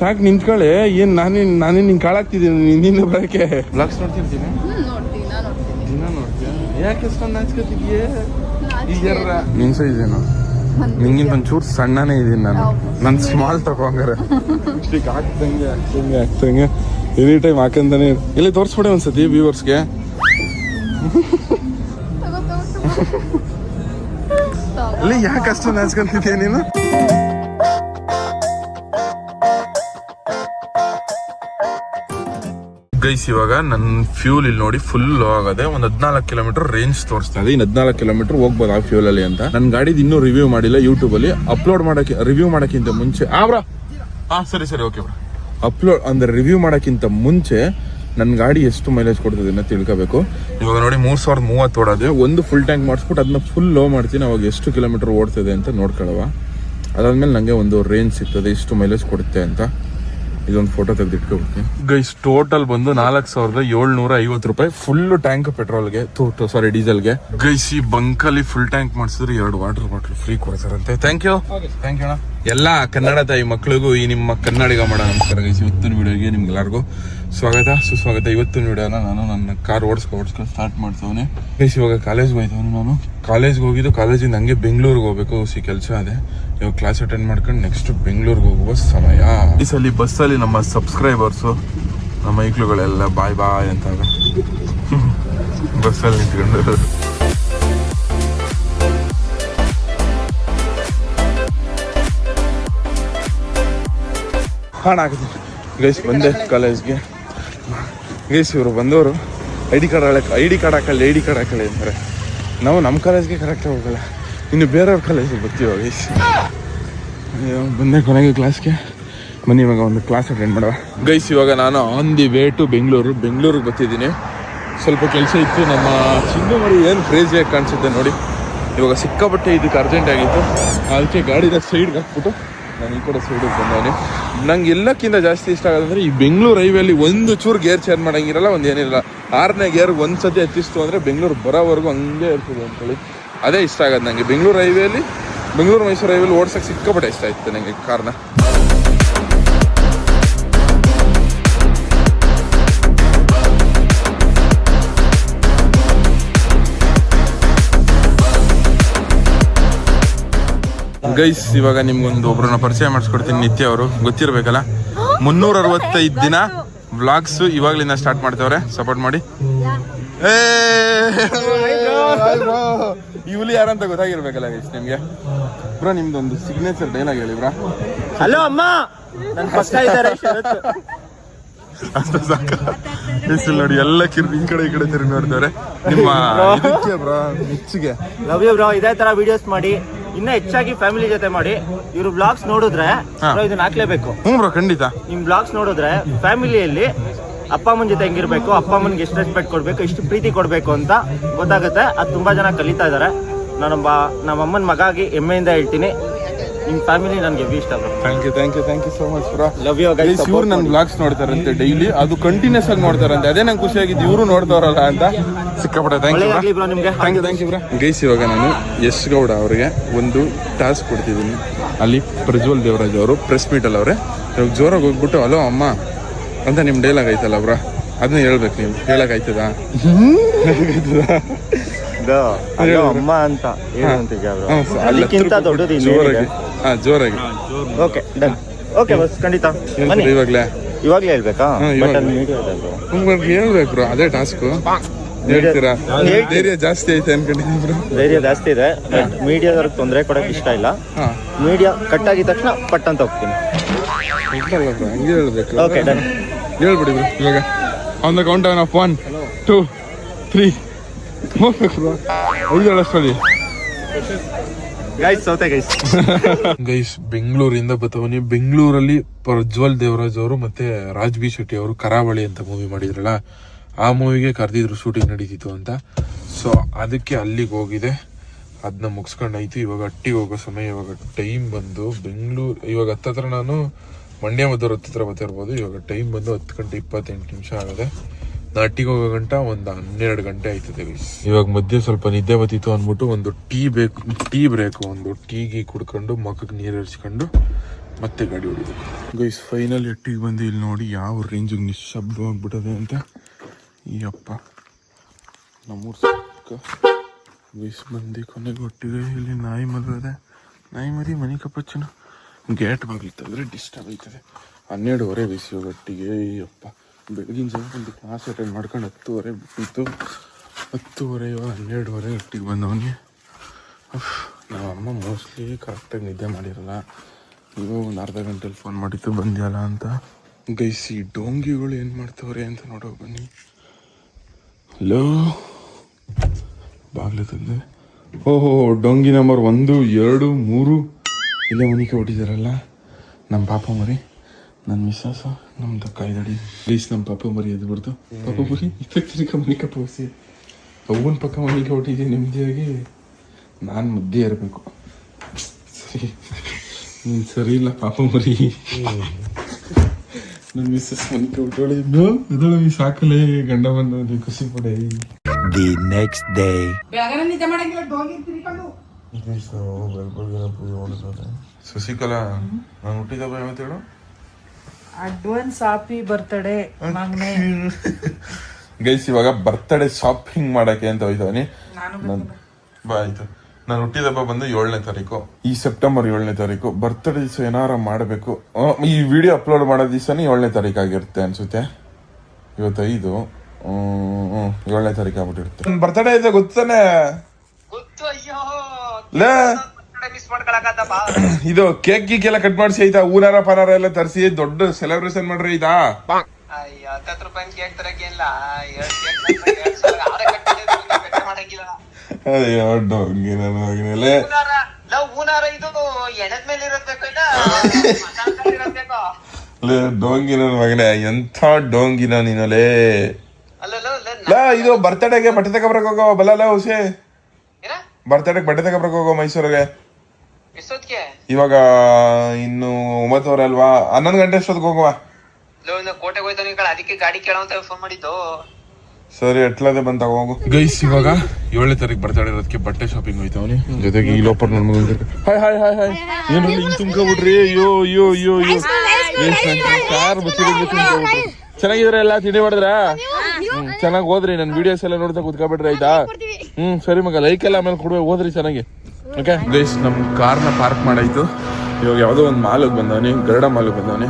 ಸಾಕು ನಿಂತ್ಕೊಳ್ಳಿ. ಏನ್ ನಾನೇ ನಾನೇ ನಿನ್ ಕಾಳಾಗ್ತಿದ್ದೀನಿ. ನಿನ್ನ ಬರಕ್ಕೆ. ಬ್ಲಾಗ್ಸ್ ನೋಡ್ತಿರ್ತೀನಿ ನೋಡ್ತೀನಿ. ನೋಡ್ತೀನಿ. ದಿನ ನೋಡ್ತೀಯ? ಯಾಕೆ ಅಷ್ಟೊಂದು ನಾಚ್ಕೋತಿದ್ಯೇ? ನಾಚಿಕೆ. ನಿನ್ ಸೈಜ್ ಏನು. ನಿಂಗಿಂತ ಒಂಚೂರು ಸಣ್ಣನೇ ಇದೀನಿ ನಾನು. ನನ್ನ ನನ್ ಸ್ಮಾಲ್ ತಗೊಂಗಾರೆ ಇಷ್ಟಿಗೆ ಹಾಕ್ದಂಗೆ ಹಾಕ್ದಂಗೆ ಹಾಕ್ದಂಗೆ. ಎನಿ ಟೈಮ್ ಹಾಕಂತಾನೆ. ಇಲ್ಲಿ ತೋರಿಸ್ಬಿಡೆ ಒಂದ್ಸತಿ ವ್ಯೂವರ್ಸ್ಗೆ. ಇಲ್ಲಿ ಯಾಕೆ ಅಷ್ಟೊಂದು ನಾಚ್ಕೊಂತಿದ್ಯಾ ನೀನು? ಗೈಸ್ ಇವಾಗ ನನ್ನ ಫ್ಯೂಲ್ ಇಲ್ಲಿ ನೋಡಿ ಫುಲ್ ಲೋ ಆಗದೆ. ಒಂದ್ ಹದಿನಾಲ್ಕು ಕಿಲೋಮೀಟರ್ ರೇಂಜ್ ತೋರಿಸ್ತಾ ಇದೆ. ಹದಿನಾಲ್ಕು ಕಿಲೋಮೀಟರ್ ಹೋಗ್ಬೋದು ಆ ಫ್ಯೂಲ್ ಅಲ್ಲಿ ಅಂತ? ನನ್ನ ಗಾಡಿದ ಇನ್ನೂ ರಿವ್ಯೂ ಮಾಡಿಲ್ಲ ಯೂಟ್ಯೂಬ್ ಅಲ್ಲಿ. ಅಪ್ಲೋಡ್ ಮಾಡಕ್ಕೆ ರಿವ್ಯೂ ಮಾಡಕ್ಕಿಂತ ಮುಂಚೆ ಆ ಸರಿ ಸರಿ ಓಕೆ ಅಪ್ಲೋಡ್ ಅಂದ್ರೆ ರಿವ್ಯೂ ಮಾಡಕ್ಕಿಂತ ಮುಂಚೆ ನನ್ನ ಗಾಡಿ ಎಷ್ಟು ಮೈಲೇಜ್ ಕೊಡ್ತದೆ ಅಂತ ತಿಳ್ಕೋಬೇಕು. ಇವಾಗ ನೋಡಿ ಮೂರ್ ಸಾವಿರದ ಮೂವತ್ತು ಓಡೋದೆ ಒಂದು ಫುಲ್ ಟ್ಯಾಂಕ್ ಮಾಡಿಸ್ಬಿಟ್ಟು ಅದನ್ನ ಫುಲ್ ಲೋ ಮಾಡ್ತೀನಿ. ಅವಾಗ ಎಷ್ಟು ಕಿಲೋಮೀಟರ್ ಓಡ್ತದೆ ಅಂತ ನೋಡ್ಕೊಳ್ಳುವ ಅದಾದ್ಮೇಲೆ ನನಗೆ ಒಂದು ರೇಂಜ್ ಸಿಗ್ತದೆ, ಇಷ್ಟು ಮೈಲೇಜ್ ಕೊಡುತ್ತೆ ಅಂತ. ಇದೊಂದು ಫೋಟೋ ತೆಗೆದಿಟ್ಕೊಬಿಡ್ತೀನಿ ಗೈಸ್ ಟೋಟಲ್ ಬಂದು ನಾಲ್ಕು ಸಾವಿರದ ಏಳ್ನೂರ ಐವತ್ತು ರೂಪಾಯಿ. ಫುಲ್ ಟ್ಯಾಂಕ್ ಪೆಟ್ರೋಲ್ಗೆ ಸಾರಿ ಡೀಸೆಲ್ಗೆ ಗೈಸ್ ಈ ಬಂಕಲ್ಲಿ ಫುಲ್ ಟ್ಯಾಂಕ್ ಮಾಡಿಸಿದ್ರೆ ಎರಡು ವಾಟರ್ ಬಾಟಲ್ ಫ್ರೀ ಕೊಡ್ತಾರಂತೆ. ಥ್ಯಾಂಕ್ ಯು ಥ್ಯಾಂಕ್ ಯು ಅಣ್ಣ. ಎಲ್ಲ ಕನ್ನಡ ತಾಯಿ ಮಕ್ಕಳಿಗೂ ಈ ನಿಮ್ಮ ಕನ್ನಡಿಗ ಮಾಡೋ ನಮಸ್ಕಾರ ಗೈಸ್ ಇವತ್ತಿನ ವಿಡಿಯೋಗೆ ನಿಮ್ಗೆಲ್ಲರಿಗೂ ಸ್ವಾಗತ. ಸುಸ್ವಾಗತ ಇವತ್ತಿನ ವಿಡಿಯೋನ ನಾನು ನನ್ನ ಕಾರ್ ಓಡಿಸ್ಕೊ ಓಡಿಸ್ಕೊಂಡು ಸ್ಟಾರ್ಟ್ ಮಾಡ್ತವನೆ ಗೈಸ್ ಇವಾಗ ಕಾಲೇಜ್ಗೆ ಹೋಯ್ತವನು ನಾನು. ಕಾಲೇಜ್ಗೆ ಹೋಗಿದ್ದು ಕಾಲೇಜಿಂದ ಹಂಗೆ ಬೆಂಗಳೂರಿಗೆ ಹೋಗ್ಬೇಕು, ಸಿ ಕೆಲಸ ಅದೇ. ಇವಾಗ ಕ್ಲಾಸ್ ಅಟೆಂಡ್ ಮಾಡ್ಕೊಂಡು ನೆಕ್ಸ್ಟ್ ಬೆಂಗಳೂರಿಗೆ ಹೋಗುವ ಸಮಯ. ಸಲ ಬಸ್ಸಲ್ಲಿ ನಮ್ಮ ಸಬ್ಸ್ಕ್ರೈಬರ್ಸು ನಮ್ಮ ಮೈಕ್ಳುಗಳೆಲ್ಲ ಬಾಯ್ ಬಾಯ್ ಅಂತ ಬಸ್ಸಲ್ಲಿ ನಿಂತ್ಕೊಂಡು. ಹಾಂ ಆಗುತ್ತೆ ಗೈಸ್, ಬಂದೆ ಕಾಲೇಜ್ಗೆ. ಗೈಸ್, ಇವರು ಬಂದವರು ಐ ಡಿ ಕಾರ್ಡ್ ಹಾಳಕ್ಕೆ ಐ ಡಿ ಕಾರ್ಡ್ ಹಾಕಲ್ಲ, ಐ ಡಿ ಕಾರ್ಡ್ ಹಾಕಲ್ಲ ಅಂತಾರೆ. ನಾವು ನಮ್ಮ ಕಾಲೇಜ್ಗೆ ಕರೆಕ್ಟಾಗಿ ಹೋಗಲ್ಲ. ಇನ್ನು ಬೇರೆಯವ್ರ ಕಾಲೇಜಿಗೆ ಬರ್ತೀವ ಗೈಸ್? ಬಂದೆ ಕೊನೆಗೆ ಕ್ಲಾಸ್ಗೆ ಬನ್ನಿ, ಇವಾಗ ಒಂದು ಕ್ಲಾಸ್ ಅಟೆಂಡ್ ಮಾಡುವ ಗೈಸ್, ಇವಾಗ ನಾನು on the way to Bengaluru ಬೆಂಗಳೂರಿಗೆ ಬರ್ತಿದ್ದೀನಿ. ಸ್ವಲ್ಪ ಕೆಲಸ ಇತ್ತು. ನಮ್ಮ ಚಿಂದು ಮರಿ ಏನು ಕ್ರೇಜಿಯಾಗಿ ಕಾಣಿಸುತ್ತೆ ನೋಡಿ. ಇವಾಗ ಸಿಕ್ಕಾಪಟ್ಟೆ ಇದಕ್ಕೆ ಅರ್ಜೆಂಟ್ ಆಗಿತ್ತು. ಅದಕ್ಕೆ ಗಾಡಿನ ಸೈಡ್ಗೆ ಹಾಕ್ಬಿಟ್ಟು ನಾನು ಈ ಕಡೆ ಸೈಡಿಗೆ ಬಂದವನೆ. ನಂಗೆ ಎಲ್ಲಕ್ಕಿಂತ ಜಾಸ್ತಿ ಇಷ್ಟ ಆಗೋದಂದ್ರೆ ಈ ಬೆಂಗಳೂರು ಹೈವೇಲಿ ಒಂದು ಚೂರು ಗೇರ್ ಚೇಂಜ್ ಮಾಡಂಗಿರಲ್ಲ, ಒಂದು ಏನಿಲ್ಲ. ಆರನೇ ಗೇರ್ ಒಂದು ಸತಿ ಹತ್ತಿಸ್ತು ಅಂದರೆ ಬೆಂಗಳೂರು ಬರೋವರೆಗೂ ಹಂಗೆ ಇರ್ತದೆ ಅಂತೇಳಿ. ಅದೇ ಇಷ್ಟ ಆಗೋದು ನನಗೆ ಬೆಂಗಳೂರು ಹೈವೇಲಿ, ಬೆಂಗಳೂರು ಮೈಸೂರು ಹೈವೇಲಿ ಓಡ್ಸಕ್ಕೆ ಸಿಕ್ಕಾಪಟ್ಟೆ ಇಷ್ಟ ಆಯ್ತು ನನಗೆ ಕಾರ್ನ ಗೈಸ್ ಇವಾಗ ನಿಮ್ಗೊಂದು ಒಬ್ರನ್ನ ಪರಿಚಯ ಮಾಡಿಸ್ಕೊಡ್ತೀನಿ ನಿತ್ಯ ಅವರು. ಗೊತ್ತಿರ್ಬೇಕಲ್ಲ? ಮುನ್ನೂರ ಅರವತ್ತೈದು ದಿನ ವ್ಲಾಗ್ಸ್ ಇವಾಗ್ಲಿಂದ ಸ್ಟಾರ್ಟ್ ಮಾಡ್ತವ್ರೆ. ಸಪೋರ್ಟ್ ಮಾಡಿ. ಹುಲಿ ಯಾರಂತ ಗೊತ್ತಾಗಿರ್ಬೇಕಲ್ಲ ಗೈಸ್ ನಿಮ್ಗೆ? ಬ್ರೋ ನಿಮ್ದೊಂದು ಸಿಗ್ನೇಚರ್ ಡೈಲಾಗ್ ಹೇಳಿ ಬ್ರಾ. ಹಲೋ ಅಮ್ಮ. ಅಷ್ಟು ಸಾಕ. ಗೈಸ್ ನೋಡಿ ಎಲ್ಲ ಕಿರ್ಬಿ ಈ ಕಡೆ ಈ ಕಡೆ ತಿರುಗಿ ನೋಡ್ತಾರೆ ನಿಮ್ಮ ಬ್ರಾ ಮೆಚ್ಚುಗೆ. ಲವ್ ಯು ಬ್ರೋ ಇದೇ ತರ ವಿಡಿಯೋಸ್ ಮಾಡಿ. ಇನ್ನ ಹೆಚ್ಚಾಗಿ ಫ್ಯಾಮಿಲಿ ಜೊತೆ ಮಾಡಿ ಇವ್ರು ಬ್ಲಾಗ್ಸ್ ನೋಡಿದ್ರೆ bro, ಇದನ್ನ ಹಾಕ್ಲೇಬೇಕು. ಹ್ಞೂ ಬ್ರೋ ಖಂಡಿತ. ನಿಮ್ ಬ್ಲಾಗ್ಸ್ ನೋಡಿದ್ರೆ ಫ್ಯಾಮಿಲಿಯಲ್ಲಿ ಅಪ್ಪ ಅಮ್ಮನ ಜೊತೆ ಹೆಂಗಿರ್ಬೇಕು ಅಪ್ಪ ಅಮ್ಮನ್ಗೆ ಎಷ್ಟು ರೆಸ್ಪೆಕ್ಟ್ ಕೊಡ್ಬೇಕು ಎಷ್ಟು ಪ್ರೀತಿ ಕೊಡ್ಬೇಕು ಅಂತ ಗೊತ್ತಾಗುತ್ತೆ. ಅದು ತುಂಬಾ ಜನ ಕಲಿತಾ ಇದಾರೆ. ನಾನು ನಮ್ಮ ಅಮ್ಮನ ಮಗ ಆಗಿ ಹೆಮ್ಮೆಯಿಂದ ಹೇಳ್ತೀನಿ. ನಿಮ್ ಫ್ಯಾಮಿಲಿ ನನಗೆ ಹೆವಿ ಇಷ್ಟ bro thank you thank you thank you so much bro love you guys ಇವ್ರು ನನ್ನ ಬ್ಲಾಗ್ಸ್ ನೋಡ್ತಾರಂತೆ ಡೈಲಿ ಅದು ಕಂಟಿನ್ಯೂಸ್ ಆಗಿ ನೋಡ್ತಾರಂತೆ. ಅದೇ ನಂಗೆ ಖುಷಿ ಆಗಿದ್ದು ಇವರು ನೋಡ್ತಾರಲ್ಲ ಅಂತ. ಸಿಕ್ಕಾಪಟ್ಟೆ ಥ್ಯಾಂಕ್ ಯು ಒಳ್ಳೆದಾಗ್ಲಿ ಬ್ರೋ ನಿಮ್ಗೆ. Thank you thank you bro guys ಇವಾಗ ನಾನು ಎಸ್ ಗೌಡ ಅವರಿಗೆ ಒಂದು ಟಾಸ್ಕ್ ಕೊಡ್ತಿದ್ದೀನಿ. ಅಲ್ಲಿ ಪ್ರಜ್ವಲ್ ದೇವರಾಜ್ ಅವರು ಪ್ರೆಸ್ ಮೀಟಲ್ಲಿ ಅವರೇ. ಇವಾಗ ಜೋರಾಗಿ ಹೋಗ್ಬಿಟ್ಟು ಹಲೋ ಅಮ್ಮ ಅಂತ ನಿಮ್ಮ ಡೈಲಾಗ್ ಐತಲ್ಲ ಬ್ರೋ ಅದನ್ನ ಹೇಳ್ಬೇಕು ನೀವು. ಹೇಳಕ್ ಆಯ್ತದಾ? ಅಮ್ಮ ಅಂತ. ಏನು ಅಂತ ಅದಕ್ಕಿಂತ ದೊಡ್ಡದು ಜೋರಾಗಿ. ಹಾ ಜೋರಾಗಿ. ಓಕೆ ಡನ್ ಓಕೆ ಬಸ್ ಖಂಡಿತ. ಇವಾಗಲೇ ಬನ್ನಿ. ಇವಾಗಲೇ? ಇವಾಗಲೇ ಹೇಳ್ಬೇಕಾ? ಬಟ್. ಅಲ್ಲಿ ಮೀಡಿಯಾ ನಿಮ್ಗೆ ಹೇಳ್ಬೇಕು ಬ್ರೋ ಅದೇ ಟಾಸ್ಕ್ ಹೇಳ್ತೀರಾ? ಧೈರ್ಯ ಜಾಸ್ತಿ ಐತೆ ಅನ್ಕೊಂಡಿದ್ದೀನಿ ಬ್ರೋ ಧೈರ್ಯ ಜಾಸ್ತಿ ಇದೆ ಬಟ್ ಮೀಡಿಯಾದವ್ರಿಗೆ ತೊಂದರೆ ಕೊಡಕ್ ಇಷ್ಟ ಇಲ್ಲ. ಹಾ. ಮೀಡಿಯಾ ಕಟ್ ಆಗಿದ ತಕ್ಷಣ ಪಟ್ ಅಂತ ಹೋಗ್ತೀನಿ. ಬ್ರೋ ಹಂಗೆ ಹೇಳ್ಬೇಕು. ಓಕೆ ಡನ್ ಹೇಳ್ಬಿಡಿ ಬ್ರೋ ಇವಾಗ. On the count of one two three ಹೋಗ್ಬೇಕು ಬ್ರೋ ಐದು ಹೇಳಷ್ಟಲ್ಲಿ ಗೈಸ್ ಸೌತೆ ಬೆಂಗಳೂರಿಂದ ಬತ್ತವನಿ, ಬೆಂಗಳೂರಲ್ಲಿ ಪ್ರಜ್ವಲ್ ದೇವರಾಜ್ ಅವರು ಮತ್ತೆ ರಾಜ್ ಬಿ ಶೆಟ್ಟಿ ಅವರು ಕರಾವಳಿ ಅಂತ ಮೂವಿ ಮಾಡಿದ್ರಲ್ಲ, ಆ ಮೂವಿಗೆ ಕರೆದಿದ್ರು ಶೂಟಿಂಗ್ ನಡೀತಿತ್ತು ಅಂತ. ಸೊ ಅದಕ್ಕೆ ಅಲ್ಲಿಗೆ ಹೋಗಿದೆ. ಅದನ್ನ ಮುಗಿಸ್ಕೊಂಡಾಯ್ತು ಇವಾಗ ಅಟ್ಟಿಗೆ ಹೋಗೋ ಸಮಯ. ಇವಾಗ ಟೈಮ್ ಬಂದು ಬೆಂಗಳೂರು, ಇವಾಗ ಹತ್ತತ್ರ ನಾನು ಮಂಡ್ಯ ಮದ್ದೂರು ಹತ್ತಿರ ಬರ್ತಿರ್ಬೋದು. ಇವಾಗ ಟೈಮ್ ಬಂದು ಹತ್ತು ಗಂಟೆ ಇಪ್ಪತ್ತೆಂಟು ನಿಮಿಷ ಆಗಿದೆ. ನಾ ಅಟ್ಟಿಗೆ ಹೋಗೋ ಗಂಟ ಒಂದು ಹನ್ನೆರಡು ಗಂಟೆ ಆಯ್ತದೆ. ಇವಾಗ ಮಧ್ಯೆ ಸ್ವಲ್ಪ ನಿದ್ದೆ ಬತ್ತಿತ್ತು ಅಂದ್ಬಿಟ್ಟು ಒಂದು ಟೀ ಬೇಕು, ಟೀ ಬ್ರೇಕು, ಒಂದು ಟೀ ಗೀ ಕುಡ್ಕೊಂಡು ಮಕ್ಕಕ್ಕೆ ನೀರು ಹರಿಸ್ಕೊಂಡು ಮತ್ತೆ ಗಾಡಿ ಹೊಡಿದು ಗೈಸ್ ಫೈನಲ್ ಎಟ್ಟಿಗೆ ಬಂದು ಇಲ್ಲಿ ನೋಡಿ ಯಾವ ರೇಂಜಿಗೆ ನಿಶಬ್ದವಾಗ್ಬಿಟ್ಟದೆ ಅಂತ. ಈ ಅಪ್ಪ ನಮ್ಮೂರು ಸುತ್ತ ಗೈಸ್ ಬಂದು ಕೊನೆಗೆ ಒಟ್ಟಿಗೆ. ಇಲ್ಲಿ ನಾಯಿ ಮಲಗದೆ ನಾಯಿ ಮರಿ ಮನೆ ಕಪ್ಪಚ್ಚನ ಗೇಟ್ ಬಾಗಿಲು ತೆಗೆದ್ರೆ ಡಿಸ್ಟರ್ಬ್ ಆಯ್ತದೆ. ಹನ್ನೆರಡುವರೆ ಬಿಸಿ ಒಟ್ಟಿಗೆ. ಅಪ್ಪ ಬೆಳಗಿನ ಜಾವ ಒಂದು ಕ್ಲಾಸ್ ಅಟೆಂಡ್ ಮಾಡ್ಕೊಂಡು ಹತ್ತುವರೆ ಬಿಟ್ಟಿತ್ತು ಹತ್ತುವರೆ, ಹನ್ನೆರಡುವರೆ ಒಟ್ಟಿಗೆ ಬಂದವನಿಗೆ ನಮ್ಮ ಅಮ್ಮ ಮೋಸ್ಟ್ಲಿ ಕರೆಕ್ಟಾಗಿ ನಿದ್ದೆ ಮಾಡಿರಲ್ಲ. ಇವಾಗ ಒಂದು ಅರ್ಧ ಗಂಟೆಲಿ ಫೋನ್ ಮಾಡಿತ್ತು ಬಂದ್ಯಲ್ಲ ಅಂತ. ಗೈಸಿ, ಡೋಂಗಿಗಳು ಏನು ಮಾಡ್ತವ್ರೆ ಅಂತ ನೋಡೋ ಬನ್ನಿ. ಹಲೋ ಬಾಗಿಲು ತಂದೆ. ಓಹೋ, ಡೊಂಗಿ ನಂಬರ್ ಒಂದು, ಎರಡು, ಮೂರು. ಇಲ್ಲೇ ಮನಿಕೆ ಹೊಟ್ಟಿದಾರಲ್ಲ ನಮ್ಮ ಪಾಪ ಮರಿ ನನ್ನ ನಮ್ದು ಕಾಯ್ದಡಿ ಪ್ಲೀಸ್ ನಮ್ಮ ಪಾಪ ಮರಿ ಎದ್ದು ಬಿಡ್ತು ಪಾಪ ಮರಿ ಇಪ್ಪತ್ತಿನ ಮನಿಕ ಪೋಸಿ ಅವನ ಪಕ್ಕ ಮನೆಗೆ ಹೊಟ್ಟಿದ್ದೆ ನೆಮ್ಮದಿಯಾಗಿ. ನಾನು ಮುದ್ದೆ ಇರಬೇಕು ಸರಿ. ನೀನು ಸರಿ ಇಲ್ಲ ಪಾಪ ಮರಿ. ನನ್ನ ಮಿಸ್ಸಸ್ ಮನಿಕೆ ಹೊಟ್ಟೋಳಿ ಈ ಸಾಕಲೇ ಗಂಡ ಬಂದ ಖುಷಿ ಪಡೆ. ದಿ ನೆಕ್ಸ್ಟ್ ಡೇ ಶಶಿಕಲಾ ನಾನು ಹುಟ್ಟಿದ ಹೇಳು? ಅಡ್ವಾನ್ಸ್ ಹ್ಯಾಪಿ ಬರ್ತಡೇ ಮಗನೆ ಗೈಸ್ ಇವಾಗ ಬರ್ತಡೇ ಶಾಪಿಂಗ್ ಮಾಡಕ್ಕೆ ಅಂತ ಹೋಯ್ತವನಿ ಬಾ ಆಯ್ತು. ನಾನು ಹುಟ್ಟಿದಬ್ಬ ಬಂದು ಏಳನೇ ತಾರೀಕು. ಈ ಸೆಪ್ಟೆಂಬರ್ ಏಳನೇ ತಾರೀಕು. ಬರ್ತಡೇ ದಿವಸ ಏನಾರ ಮಾಡಬೇಕು. ಈ ವಿಡಿಯೋ ಅಪ್ಲೋಡ್ ಮಾಡೋ ದಿವಸನೇ ಏಳನೇ ತಾರೀಕು ಆಗಿರುತ್ತೆ ಅನ್ಸುತ್ತೆ. ಇವತ್ತು ಐದು ಏಳನೇ ತಾರೀಕು ಆಗ್ಬಿಟ್ಟಿರುತ್ತೆ. ಬರ್ತಡೇ ಇದೆ ಗೊತ್ತಾನೆ ಗೊತ್ತು ಅಯ್ಯೋ. ಲೇ. ಇದು ಕೇಕ್ ಗೀಕ್ ಎಲ್ಲ ಕಟ್ ಮಾಡಿಸಿ ಆಯ್ತಾ? ಊರಾರ ಪರಾರ ಎಲ್ಲ ತರಿಸಿ ದೊಡ್ಡ ಸೆಲೆಬ್ರೇಷನ್ ಮಾಡ್ರಿ ಇದಾ ಅಯ್ಯೋ ಡೊಂಗಿ ನನ್ನ ಮಗನಲ್ಲೇ ಡೋಂಗಿ ನನ್ನ ಮಗನೇ ಎಂಥ ಡೋಂಗಿನ ನೀನಲೇ ಇದು ಬರ್ತಡೇಗೆ ಬಟ್ಟೆ ತಗೊಬರಕ್ ಹೋಗೋ ಬಲ್ಲ ಹುಸೆ ಬರ್ತಡೇಗೆ ಬಟ್ಟೆ ತಗೊಬರಕ್ ಹೋಗೋ ಮೈಸೂರಿಗೆ. ಇವಾಗ ಇನ್ನು ಒಂಬತ್ತುವರೆ ಅಲ್ವಾ? ಹನ್ನೊಂದು ಗಂಟೆ ಅಷ್ಟೊತ್ತಿಗೆ ಹೋಗುವ? ಲೋ ಇನ್ನು ಕೋಟೆಗೆ ಹೋಯ್ತಾನೆ ಅದಕ್ಕೆ ಗಾಡಿ ಕೇಳೋ ಅಂತ ಫೋನ್ ಮಾಡಿದ್ದು. ಸರಿ ಎಟ್ಲದೆ ಬಂತ ಹೋಗು. ಗೈಸ್ ಇವಾಗ ಏಳನೇ ತಾರೀಕು ಬರ್ತಾ ಇರೋದಕ್ಕೆ ಬಟ್ಟೆ ಶಾಪಿಂಗ್ ಹೋಯ್ತವನಿ ಜೊತೆಗೆ ಈ ಲೋಪರ್ ನನ್ನ ಮಗನ್ ಹಾಯ್ ಹಾಯ್ ಹಾಯ್ ಹಾಯ್ ಏನು ಹಿಂಗ್ ತುಂಬ್ಕೊಬಿಟ್ರಿ ಅಯ್ಯೋ ಅಯ್ಯೋ ಅಯ್ಯೋ ಅಯ್ಯೋ. ಕಾರ್ ಬಚ್ಚಿರೋದು ತುಂಬ್ಕೊಬಿಟ್ರಿ ಚೆನ್ನಾಗಿದ್ರೆ ಎಲ್ಲ? ತಿಂಡಿ ಮಾಡಿದ್ರ? ಹ್ಮ್ ಚೆನ್ನಾಗಿ ಹೋದ್ರಿ. ನನ್ನ ವಿಡಿಯೋಸ್ ಎಲ್ಲ ನೋಡ್ತಾ ಕುತ್ಕೊಬಿಟ್ರಿ ಆಯ್ತಾ? ಹ್ಮ್ ಸರಿ ಮಗ ಲೈಕ್ ಎಲ್ಲ ಆಮೇಲೆ ಕೊಡುವೆ ಹೋದ್ರಿ ಚೆನ್ನಾಗಿ. ಓಕೆ ಗೈಸ್ ನಮ್ಮ ಕಾರ್ನ ಪಾರ್ಕ್ ಮಾಡಾಯ್ತು. ಇವಾಗ ಯಾವುದೋ ಒಂದು ಮಾಲಿಗೆ ಬಂದವನಿ ಗರಡ ಮಾಲಿಗೆ ಬಂದವನಿ.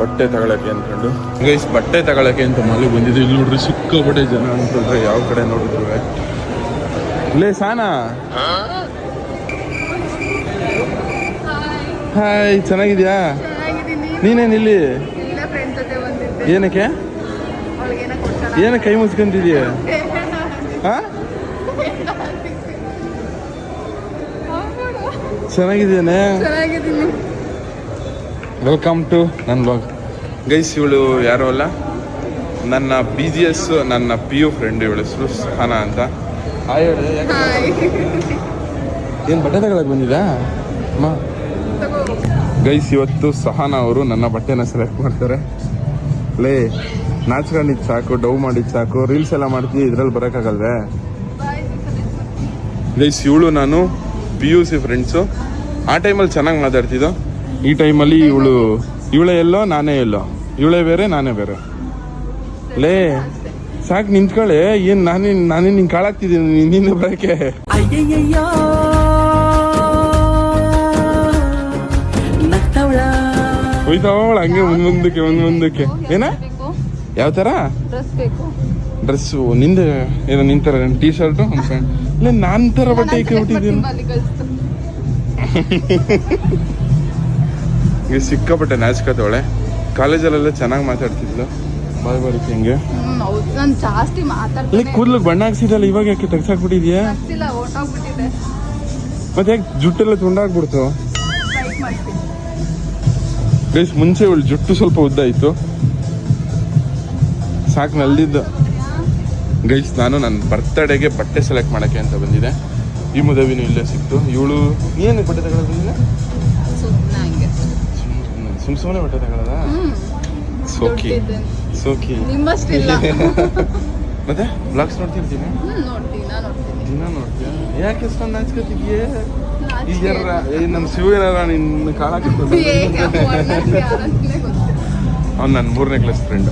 ಬಟ್ಟೆ ತಗೊಳಕ್ಕೆ ಅಂದ್ಕೊಂಡು ಗೈಸ್ ಬಟ್ಟೆ ತಗೊಳಕ್ಕೆ ಅಂತ ಮಾಲಿಗೆ ಬಂದಿದ್ದು ಇಲ್ಲಿ ನೋಡ್ರಿ ಸಿಕ್ಕಾಪಟ್ಟೆ ಜನ ಅಂತಂದ್ರೆ ಯಾವ ಕಡೆ ನೋಡಿದ್ರು ಲೇ ಸಾನಾ? ಹಾಯ್ ಚೆನ್ನಾಗಿದ್ಯಾ? ನೀನೇನು ಇಲ್ಲಿ? ಏನಕ್ಕೆ? ಅವಳಿಗೇನ ಕೊಡ್ತಾಳ ಏನ ಕೈ ಮುಚ್ಕೊಂತಿದ್ಯಾ? ಹಾ? ಚೆನ್ನಾಗಿದ್ದೇನೆ ಚೆನ್ನಾಗಿದ್ದೀನಿ. ವೆಲ್ಕಮ್ ಟು ನನ್ನ ಬ್ಲಾಗ್ ಗೈಸ್ ಇವಳು ಯಾರು ಅಲ್ಲ? ನನ್ನ ಬಿ ಜಿ ಎಸ್ ನನ್ನ ಪಿ ಯು ಫ್ರೆಂಡ್ ಇವಳು ಹೆಸರು ಸಹನಾ ಅಂತ ಹಾಯ್ ಹೇಳು ಹಾಯ್ ಏನು ಬಟ್ಟೆ ತಗೊಳಕ್ ಬಂದಿದ್ದಾ ಅಮ್ಮ. ಗೈಸ್ ಇವತ್ತು ಸಹನಾ ಅವರು ನನ್ನ ಬಟ್ಟೆನ ಸೆಲೆಕ್ಟ್ ಮಾಡ್ತಾರೆ. ಲೇ ನಾಚ್ಕೊಂಡಿದ್ದು ಸಾಕು ಡವ್ ಮಾಡಿದ್ದು ಸಾಕು ರೀಲ್ಸ್ ಎಲ್ಲ ಮಾಡ್ತೀವಿ ಇದ್ರಲ್ಲಿ ಬರೋಕ್ಕಾಗಲ್ವೇ? ಗೈಸ್ ಇವಳು ನಾನು ಪಿ ಯು ಸಿ ಫ್ರೆಂಡ್ಸು ಆ ಟೈಮಲ್ಲಿ ಚೆನ್ನಾಗಿ ಮಾತಾಡ್ತಿದ್ದೋ? ಈ ಟೈಮಲ್ಲಿ ಇವಳು ಇವಳೇ ಎಲ್ಲೋ ನಾನೇ ಎಲ್ಲೋ. ಇವಳೇ ಬೇರೆ ನಾನೇ ಬೇರೆ. ಲೇ ಸಾಕು ನಿಂತ್ಕೊಳ್ಳೆ ಏನು ನಾನೇ ನಾನೇ ನಿಂಗೆ ಕಾಳಾಗ್ತಿದ್ದೀನಿ ನಿನ್ನ ಬರಕ್ಕೆ. ಹೋಯ್ತಾವಳ ಹಂಗೆ ಒಂದ್ ಮುಂದಕ್ಕೆ ಒಂದ್ ಮುಂದಕ್ಕೆ ಏನ? ಯಾವ ತರ ಡ್ರೆಸ್ನಿಂದ ಡ್ರೆಸ್ಸು ನಿಂದೆ ಏನೋ ನಿಂತರ ಟೀ ಶರ್ಟು ಒಂದು ಪ್ಯಾಂಟ್. ಇಲ್ಲ ನಾನು ತರ ಬಟ್ಟೆ ಇಕ್ಕಿಬಿಟ್ಟಿದ್ದೀನಿ. ಈಗ ಸಿಕ್ಕಾಪಟ್ಟೆ ನಾಚ್ಕತ್ತವಳೆ ಕಾಲೇಜಲ್ಲೆಲ್ಲ ಚೆನ್ನಾಗಿ ಮಾತಾಡ್ತಿದ್ಲು. ಬಾಯ್ ಬಾರಿ ಹಿಂಗೆ? ನಾನು ಜಾಸ್ತಿ ಮಾತಾಡ್ತೀನಿ ಕೂದ್ಲಿಗೆ ಬಣ್ಣ ಹಾಕ್ಸಿದಲ್ಲ ಇವಾಗ ಯಾಕೆ ತೆಗ್ಸಾಕ್ಬಿಟ್ಟಿದ್ಯಾ? ಮತ್ತೆ ಯಾಕೆ ಜುಟ್ಟೆಲ್ಲ ತುಂಡಾಗ್ಬಿಡ್ತು? ಗೈಸ್ ಮುಂಚೆ ಇವಳು ಜುಟ್ಟು ಸ್ವಲ್ಪ ಉದ್ದ ಇತ್ತು. ಸಾಕು ನಲ್ದಿದ್ದು. ಗೈಸ್ ನಾನು ನನ್ನ ಬರ್ತ್ಡೇಗೆ ಬಟ್ಟೆ ಸೆಲೆಕ್ಟ್ ಮಾಡೋಕ್ಕೆ ಅಂತ ಬಂದಿದೆ ಈ ಮುದವಿನೂ ಇಲ್ಲೇ ಸಿಕ್ತು. ಇವಳು ಏನು ಬಟ್ಟೆ ತಗೊಳ್ಳೋದು ಹಂಗೆ ಸುಮ್ ಸುಮ್ಮನೆ ಬಟ್ಟೆ ತಗೊಳ್ಳೋದ ಸೋಕಿ ಸೋಕಿ ಮತ್ತೆ ಬ್ಲಾಗ್ಸ್ ನೋಡ್ತಿರ್ತೀನಿ ದಿನ ನೋಡ್ತೀಯ? ಯಾಕೆ ಎಷ್ಟೊಂದು ನಾಚ್ಕೋತಿದ್ಯೆ? ಈಗ ನಮ್ಮ ಶಿವ ಏನಾರ ನಿನ್ನ ಕಾಳಕ್ಕೆ ಅವ್ನು ನನ್ನ ಮೂರನೇ ಕ್ಲಾಸ್ ಫ್ರೆಂಡ್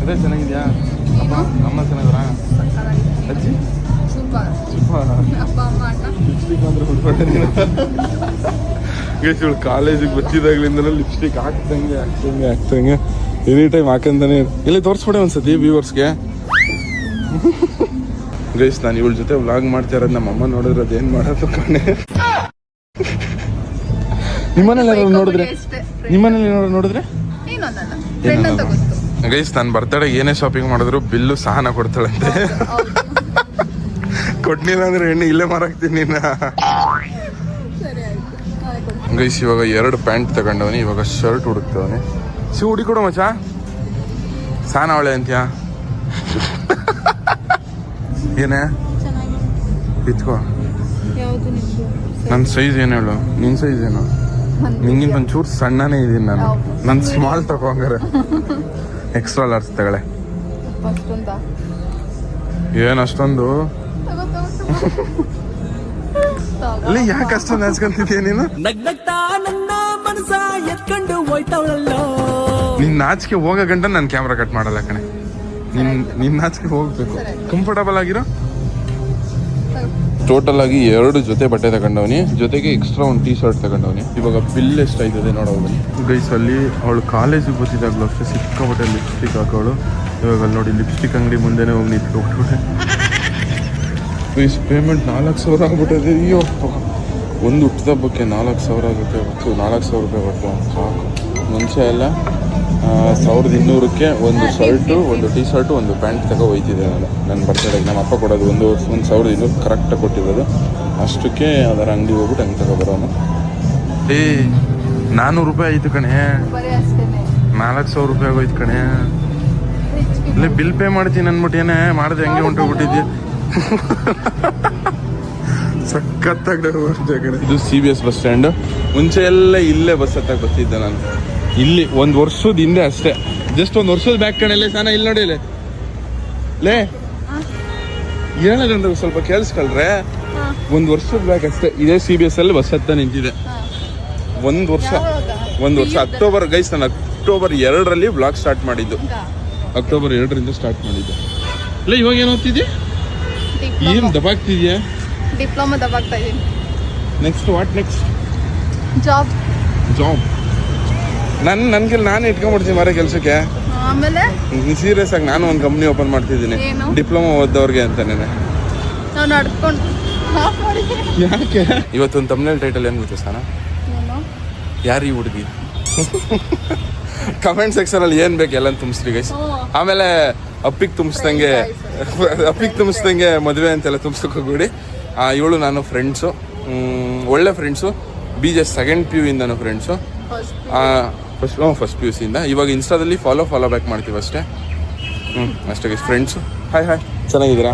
ಅದೇ ಚೆನ್ನಾಗಿದ್ಯಾ? ಅಮ್ಮ ಅಮ್ಮ ಚೆನ್ನಾಗ್ರಾ ಅಜ್ಜಿ? ನೀನು ಇವಳು ಕಾಲೇಜಿಗೆ ಬಚ್ಚಿದಾಗ್ಲಿಂದಲೂ ಲಿಪ್ಸ್ಟಿಕ್ ಹಾಕ್ದಂಗೆ ಹಾಕ್ದಂಗೆ ಹಾಕ್ದಂಗೆ ಎನಿ ಟೈಮ್ ಹಾಕಂತಾನೆ ಇಲ್ಲಿ ತೋರಿಸ್ಬಿಡಿ ಒಂದ್ಸತಿ ವ್ಯೂವರ್ಸ್ಗೆ ಗೈಸ್ ನಾನು ಇವಳ ಜೊತೆ ವ್ಲಾಗ್ ಮಾಡ್ತಾ ಇರೋದು ನಮ್ಮ ಅಮ್ಮ ನೋಡಿದ್ರೆ ಅದೇನು ಮಾಡೋದು ಕಣೆ? ನಿಮ್ಮನೇಲಿ ನೋಡಿದ್ರೆ? ನಿಮ್ಮನೇಲಿ ನೋಡಿದ್ರೆ? ಗೈಸ್ ನನ್ನ ಬರ್ತಡೇ ಏನೇ ಶಾಪಿಂಗ್ ಮಾಡಿದ್ರು ಬಿಲ್ಲು ಸಹನ ಕೊಡ್ತಾಳಂತೆ. ಕೊಡ್ಲಿಲ್ಲ ಅಂದ್ರೆ ಎಣ್ಣೆ ಇಲ್ಲೇ ಮಾರಾಕ್ತೀನಿ ಗೈಸ್ ಇವಾಗ ಎರಡು ಪ್ಯಾಂಟ್ ತಗೊಂಡವನಿ ಇವಾಗ ಶರ್ಟ್ ಹುಡುಕ್ತವನಿ ಸಿ ಹುಡಿ ಕೊಡು ಮಚ್ಚ. ಸಾನ ಅವಳೆ ಅಂತ್ಯಾ? ಏನೇ? ಇತ್ಕೋ. ನನ್ನ ಸೈಜ್ ಏನು ಹೇಳು? ನಿನ್ನ ಸೈಜ್ ಏನು? ನಿಂಗಿಂತ ಒಂಚೂರು ಸಣ್ಣನೇ ಇದೀನಿ ನಾನು. ನನ್ನ ಸ್ಮಾಲ್ ತಗೋ ಹಂಗಾರೆ ಎಕ್ಸ್ಟ್ರಾ ಲಾರ್ಜ್ ತಗೊಳ್ಳೆ ಏನು ಅಷ್ಟೊಂದು? ಅಲ್ಲಿ ಯಾಕೆ ಅಷ್ಟೊಂದು ನಾಚ್ಕೊಂತಿದ್ಯಾ ನೀನು? ನಗ್ನಗ್ತಾ ನನ್ನ ಮನಸ ಎತ್ಕೊಂಡು ಹೋಯ್ತವಳಲ್ಲೋ ನಿನ್ ನಾಚಿಕೆ ಹೋಗೋ ಗಂಟ ನಾನು ಕ್ಯಾಮ್ರಾ ಕಟ್ ಮಾಡಲ್ಲ ಕಣೆ. ನಿನ್ ನಿನ್ ನಾಚಿಕೆ ಹೋಗ್ಬೇಕು. ಕಂಫರ್ಟಬಲ್ ಆಗಿರೋ? ಟೋಟಲ್ ಆಗಿ ಎರಡು ಜೊತೆ ಬಟ್ಟೆ ತಗೊಂಡವನಿ ಜೊತೆಗೆ ಎಕ್ಸ್ಟ್ರಾ ಒಂದು ಟೀ ಶರ್ಟ್ ತಗೊಂಡವನಿ. ಇವಾಗ ಬಿಲ್ ಎಷ್ಟಾಯ್ತದೆ ನೋಡೋವನಿ ಗೈಸ್ ಅಲ್ಲಿ ಅವಳು ಕಾಲೇಜಿಗೆ ಗೊತ್ತಿದ್ದಾಗಲೂ ಅಷ್ಟೇ ಸಿಕ್ಕಾಪಟ್ಟೆ ಲಿಪ್ಸ್ಟಿಕ್ ಹಾಕೋಳು. ಇವಾಗ ಅಲ್ಲಿ ನೋಡಿ ಲಿಪ್ಸ್ಟಿಕ್ ಅಂಗಡಿ ಮುಂದೆನೆ ಹೋಗಿ ನಿಂತ್ಕೊಂಡ್ಬಿಟ್ಟೆ ಗೈಸ್ ಪೇಮೆಂಟ್ ನಾಲ್ಕು ಸಾವಿರ ಆಗ್ಬಿಟ್ಟಿದೆ. ಅಯ್ಯೋ ಒಂದು ಹುಟ್ಟಿದಬ್ಬಕ್ಕೆ ನಾಲ್ಕು ಸಾವಿರ ಆಗುತ್ತೆ ಹೊತ್ತು. ನಾಲ್ಕು ಸಾವಿರ ರೂಪಾಯಿ ಬರ್ತದೆ ಸಾಕು. ಮುಂಚೆ ಎಲ್ಲ ಸಾವಿರದ ಇನ್ನೂರಕ್ಕೆ ಒಂದು ಶರ್ಟು ಒಂದು ಟೀ ಶರ್ಟು ಒಂದು ಪ್ಯಾಂಟ್ ತಗೋ ಹೋಯ್ತಿದ್ದೆ ನಾನು ನನ್ನ ಬರ್ತಡೆಗೆ ನಮ್ಮ ಅಪ್ಪ ಕೊಡೋದು ಒಂದು ಒಂದು ಸಾವಿರದ ಇನ್ನೂರು ಕರೆಕ್ಟಾಗಿ ಕೊಟ್ಟಿರೋದು ಅಷ್ಟಕ್ಕೆ ಅದರ ಅಂಗಡಿ ಹೋಗ್ಬಿಟ್ಟು ಹಂಗೆ ತಗೊಬರೋನು ಏ ನಾನ್ನೂರು ರೂಪಾಯಿ ಆಯಿತು ಕಣೆ. ನಾಲ್ಕು ಸಾವಿರ ರೂಪಾಯಿ ಆಗೋಯ್ತು ಕಣೆ. ಇಲ್ಲೇ ಬಿಲ್ ಪೇ ಮಾಡ್ತೀನಿ ಅಂದ್ಬಿಟ್ಟು ಏನೇ ಮಾಡಿದೆ ಹಂಗೆ ಹೊಂಟೋಗ್ಬಿಟ್ಟಿದ್ದೆ ಸಖತ್ತಾಗಿ ಇದು C B S bus stand ಮುಂಚೆ ಎಲ್ಲ ಇಲ್ಲೇ ಬಸ್ ಹತ್ತಾಗ ಬರ್ತಿದ್ದೆ ನಾನು. ಇಲ್ಲಿ ಒಂದು ವರ್ಷದ ಹಿಂದೆ ಅಷ್ಟೇ. ಜಸ್ಟ್ ಒಂದು ವರ್ಷದ ಬ್ಯಾಕ್ ಕಣಲ್ಲೇ ಸಾನ ಇಲ್ಲಿ ನೋಡಿ ಇಲ್ಲಿ. ಲೇ ಹೇಳೋದಂದ್ರೆ ಸ್ವಲ್ಪ ಕೇಳಿಸ್ಕೊಳ್ರೆ? ಒಂದು ವರ್ಷದ ಬ್ಯಾಕ್ ಅಷ್ಟೇ. ಇದೇ ಸಿ ಬಿ ಎಸ್ ಅಲ್ಲಿ ಬಸ್ ಹತ್ತ ನಿಂತಿದೆ. ಒಂದು ವರ್ಷ? ಒಂದು ವರ್ಷ. ಅಕ್ಟೋಬರ್ ಗೈಸ್ ನಾನು ಅಕ್ಟೋಬರ್ ಎರಡರಲ್ಲಿ ಬ್ಲಾಗ್ ಸ್ಟಾರ್ಟ್ ಮಾಡಿದ್ದು. ಅಕ್ಟೋಬರ್ ಎರಡರಿಂದ ಸ್ಟಾರ್ಟ್ ಮಾಡಿದ್ದು. ಇಲ್ಲ ಇವಾಗ ಏನು ಓದ್ತಿದ್ಯಾ ಏನು ದಬಾಗ್ತಿದ್ಯಾ? ಡಿಪ್ಲೊಮಾ ದಬಾಗ್ತಾ ಇದೀನಿ next what next job job ನನ್ನ ನನಗೆ ನಾನು ಇಟ್ಕೊಂಡ್ಬಿಡ್ತೀನಿ ಮರ ಕೆಲಸಕ್ಕೆ. ಆಮೇಲೆ? ಸೀರಿಯಸ್ ಆಗಿ ನಾನು ಒಂದು ಕಂಪ್ನಿ ಓಪನ್ ಮಾಡ್ತಿದ್ದೀನಿ? ಡಿಪ್ಲೊಮಾ ಓದ್ದವ್ರಿಗೆ ಅಂತಾನೆ ನಾನು. ನಡ್ಕೊಂಡು ಯಾಕೆ? ಇವತ್ತೊಂದು ತಮ್ಮನೇಲಿ ಟೈಟಲ್ ಏನು ಗೊತ್ತಾ ಸರ್ ಯಾರು ಈ ಹುಡುಗಿ? ಕಮೆಂಟ್ ಸೆಕ್ಷನ್ ಅಲ್ಲಿ ಏನ್ ಬೇಕು ಎಲ್ಲ ತುಂಬಿಸ್ರಿ ಗೈಸ್ ಆಮೇಲೆ ಅಪ್ಪಿಗೆ ತುಂಬಿಸ್ದಂಗೆ ಅಪ್ಪಿಗೆ ತುಂಬಿಸ್ದಂಗೆ ಮದುವೆ ಅಂತೆಲ್ಲ ಆ ಇವಳು ನಾನು ಫ್ರೆಂಡ್ಸು ಒಳ್ಳೆ friends B J second P U ಇಂದನು friends first first P U ಸಿಯಿಂದ ಇವಾಗ ಇನ್ಸ್ಟಾದಲ್ಲಿ ಫಾಲೋ ಫಾಲೋ ಬ್ಯಾಕ್ ಮಾಡ್ತೀವಿ ಅಷ್ಟೇ. ಹ್ಞೂ ಅಷ್ಟೇ ಫ್ರೆಂಡ್ಸು ಹಾಯ್ ಹಾಯ್ ಚೆನ್ನಾಗಿದ್ದೀರಾ?